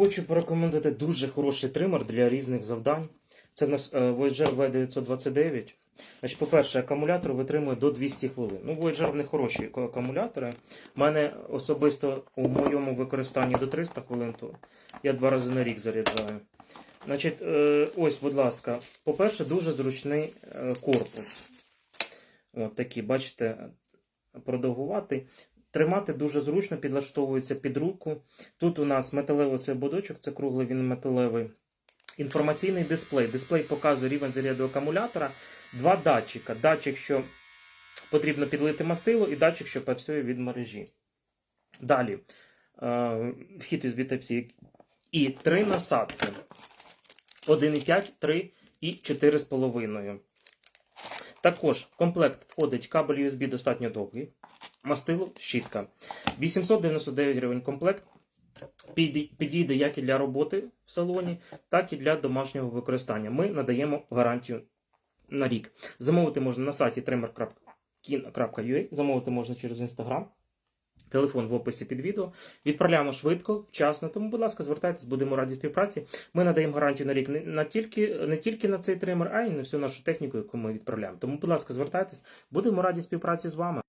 Хочу порекомендувати дуже хороший тример для різних завдань. Це в нас е, Voyager V929. Значить, по-перше, акумулятор витримує до 200 хвилин. Ну, Voyager не хороші акумулятори. У мене особисто у моєму використанні до 300 хвилин, то я два рази на рік заряджаю. Значить, е, ось, будь ласка, по-перше, дуже зручний е, корпус. От такий, бачите, продовгуватий. Тримати дуже зручно, підлаштовується під руку. Тут у нас металевий цей бодочок, це круглий, він металевий. Інформаційний дисплей. Дисплей показує рівень заряду акумулятора. Два датчика. Датчик, що потрібно підлити мастило, і датчик, що працює від мережі. Далі. е, Вхід USB Type-C. І три насадки. 1,5, 3 і 4,5. Також в комплект входить кабель USB достатньо довгий. Мастило, щітка. 899 гривень комплект. Підійде як і для роботи в салоні, так і для домашнього використання. Ми надаємо гарантію на рік. Замовити можна на сайті trimmer.kin.ua, замовити можна через Instagram. Телефон в описі під відео. Відправляємо швидко, вчасно. Тому, будь ласка, звертайтесь, будемо раді співпраці. Ми надаємо гарантію на рік не, на тільки, не тільки на цей тример, а й на всю нашу техніку, яку ми відправляємо. Тому, будь ласка, звертайтесь, будемо раді співпраці з вами.